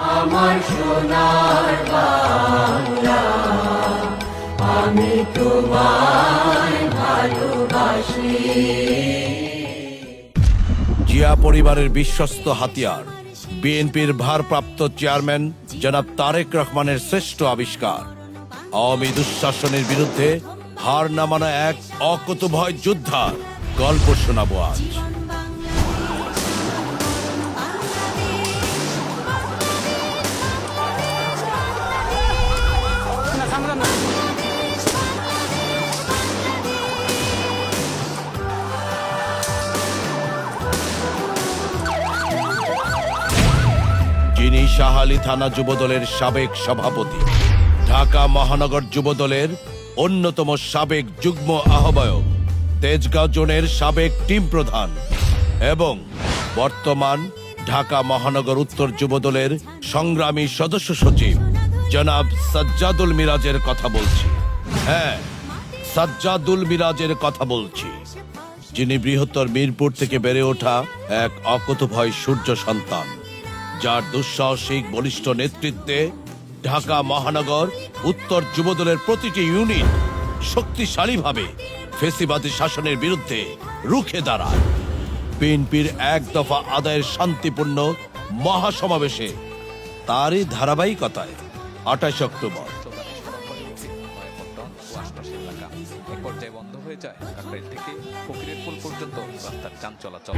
আমার সোনার বাংলা, আমি তোমায় ভালোবাসি। জিয়া পরিবারের বিশ্বস্ত হাতিয়ার, বিএনপির ভারপ্রাপ্ত চেয়ারম্যান জনাব তারেক রহমানের শ্রেষ্ঠ আবিষ্কার। আওয়ামী দুঃশাসনের বিরুদ্ধে হার নামানো এক অকুতভয় যোদ্ধার গল্প শোনাবো আজ। শাহালি থানা যুবদলের সাবেক সভাপতি। ঢাকা মহানগর যুবদলের অন্যতম সাবেক যুগ্ম আহ্বায়ক, তেজগাঁও জোনের সাবেক টিম প্রধান এবং বর্তমান ঢাকা মহানগর উত্তর যুবদলের সংগ্রামী সদস্য সচিব জনাব সাজ্জাদুল মিরাজের কথা বলছি। হ্যাঁ সাজ্জাদুল মিরাজের কথা বলছি। যিনি বৃহত্তর মিরপুর থেকে বেড়ে ওঠা এক অকুতভয় সূর্য সন্তান। যার দুঃসাহসিক বলিষ্ঠ নেতৃত্বে ঢাকা মহানগর উত্তর যুবদলের প্রতিটি ইউনিট শক্তিশালীভাবে ফেসিবাদী শাসনের বিরুদ্ধে রুখে দাঁড়ায়। বিএনপির এক দফা আদায়ের শান্তিপূর্ণ মহাসমাবেশে তারই ধারাবাহিকতায় আঠাশ অক্টোবর। যায় কাকরাইল থেকে ফকিরের পুল পর্যন্ত রাস্তার যান চলাচল।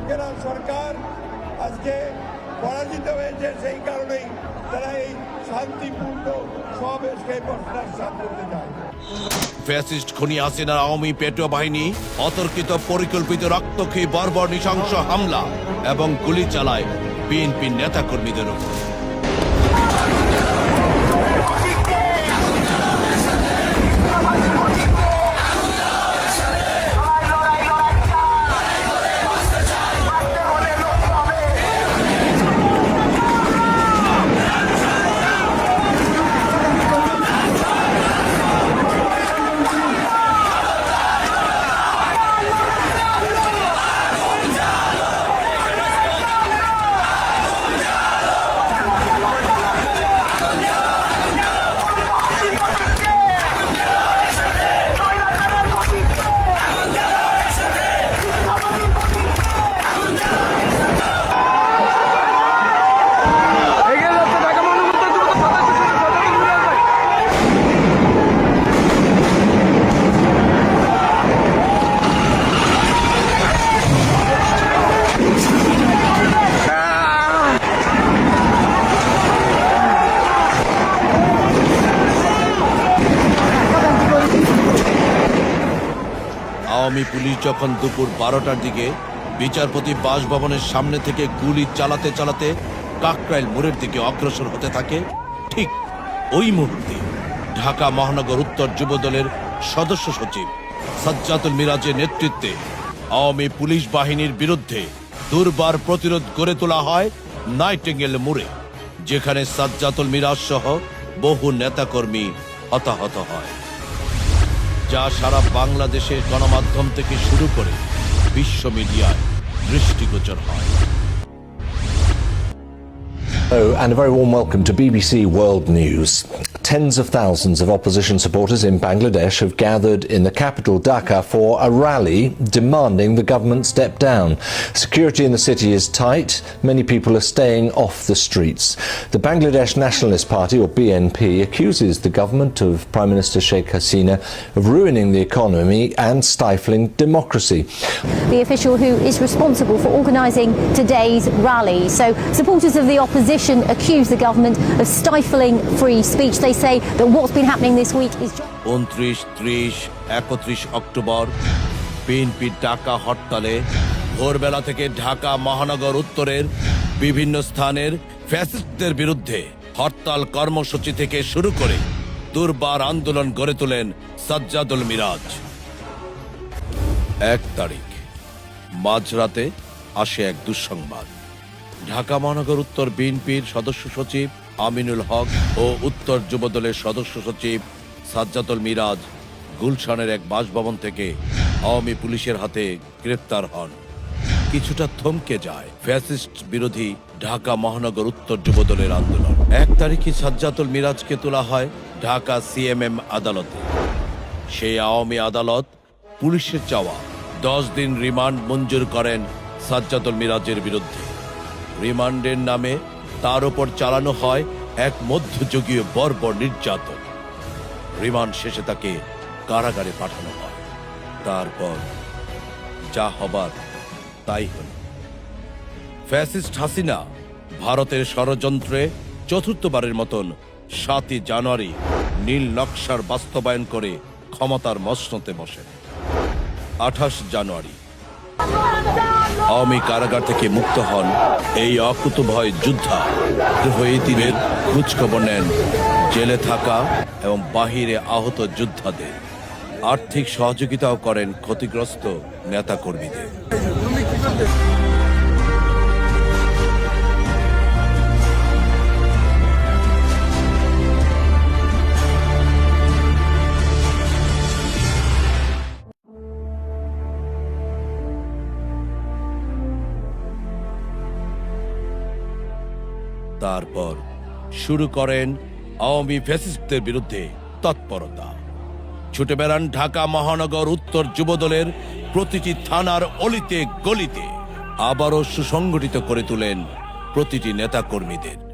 লোকেরা সরকার আজকে পরাজিত হয়েছে, সেই কারণেই তারা এই শান্তিপূর্ণ সমাবেশকে প্রত্যাখ্যান করতে চায়। ফ্যাসিস্ট খুনি হাসিনার আওয়ামী পেটো বাহিনী অতর্কিত পরিকল্পিত রক্তক্ষয়ী বর্বর নৃশংস হামলা এবং গুলি চালায় বিএনপি নেতাকর্মীদের উপর। আওয়ামী পুলিশ যখন দুপুর বারোটার দিকে বিচারপতি বাসভবনের সামনে থেকে গুলি চালাতে চালাতে কাকরাইল মোড়ের দিকে অগ্রসর হতে থাকে, ঠিক ওই মুহূর্তে ঢাকা মহানগর উত্তর যুবদলের সদস্য সচিব সাজ্জাতুল মিরাজের নেতৃত্বে আওয়ামী পুলিশ বাহিনীর বিরুদ্ধে দুর্বার প্রতিরোধ গড়ে তোলা হয় নাইটেঙ্গেল মোড়ে, যেখানে সাজ্জাতুল মিরাজ সহ বহু নেতাকর্মী হতাহত হয়। যা সারা বাংলাদেশের গণমাধ্যম থেকে শুরু করে বিশ্ব মিডিয়ায় দৃষ্টিগোচর হয় Hello, and a very warm welcome to BBC World News. Tens of thousands of opposition supporters in Bangladesh have gathered in the capital Dhaka for a rally demanding the government step down. Security in the city is tight. Many people are staying off the streets. The Bangladesh Nationalist Party, or BNP, accuses the government of Prime Minister Sheikh Hasina of ruining the economy and stifling democracy. the official who is responsible for organising today's rally. So, supporters of the opposition accuse the government of stifling free speech. They say that what's been happening this week is. উনত্রিশ, ত্রিশ, একত্রিশ October, BNP ডাকা হরতালে, ভোরবেলা থেকে ঢাকা মহানগর উত্তরের বিভিন্ন স্থানের ফ্যাসিস্টদের বিরুদ্ধে হরতাল কর্মসূচি থেকে শুরু করে দুর্বার আন্দোলন গড়ে তোলেন সাজ্জাদুল মিরাজ এক তারিখ, মাঝরাতে আসে এক দুঃসংবাদ ঢাকা মহানগর উত্তর বিএনপির সদস্য সচিব আমিনুল হক ও উত্তর যুবদলের সদস্য সচিব সাজ্জাতুল মিরাজ গুলশানের এক বাসভবন থেকে আওয়ামী পুলিশের হাতে গ্রেপ্তার হন। কিছুটা থমকে যায় ফ্যাসিস্ট বিরোধী ঢাকা মহানগর উত্তর যুবদলের আন্দোলন। এক তারিখে সাজ্জাতুল মিরাজকে তোলা হয় ঢাকা সিএমএম আদালতে। সেই আওয়ামী আদালত পুলিশের চাওয়া। দশ দিন রিমান্ড মঞ্জুর করেন সাজ্জাতুল মিরাজের বিরুদ্ধে। রিমান্ডের নামে তার উপর চালানো হয় এক মধ্যযুগীয় বর্বর নির্যাতন। রিমান্ড শেষে তাকে কারাগারে পাঠানো হয়। তারপর যা হবার তাই হল। ফ্যাসিস্ট হাসিনা ভারতের ষড়যন্ত্রে চতুর্থবারের মতন সাতই জানুয়ারি নীল নকশার বাস্তবায়ন করে ক্ষমতার মসনতে বসেন। আঠাশ জানুয়ারি। আওয়ামী কারাগার থেকে মুক্ত হন এই অকুতভয় যোদ্ধা। দ্রোহীদের খোঁজখবর নেন, জেলে থাকা এবং বাহিরে আহত যোদ্ধাদের। আর্থিক সহযোগিতাও করেন ক্ষতিগ্রস্ত নেতাকর্মীদের। তারপর শুরু করেন আওয়ামী ফ্যাসিস্টদের বিরুদ্ধে তৎপরতা। ছুটে বেড়ান ঢাকা মহানগর উত্তর যুবদলের প্রতিটি থানার অলিতে গলিতে আবারও সুসংগঠিত করে তোলেন প্রতিটি নেতাকর্মীদের।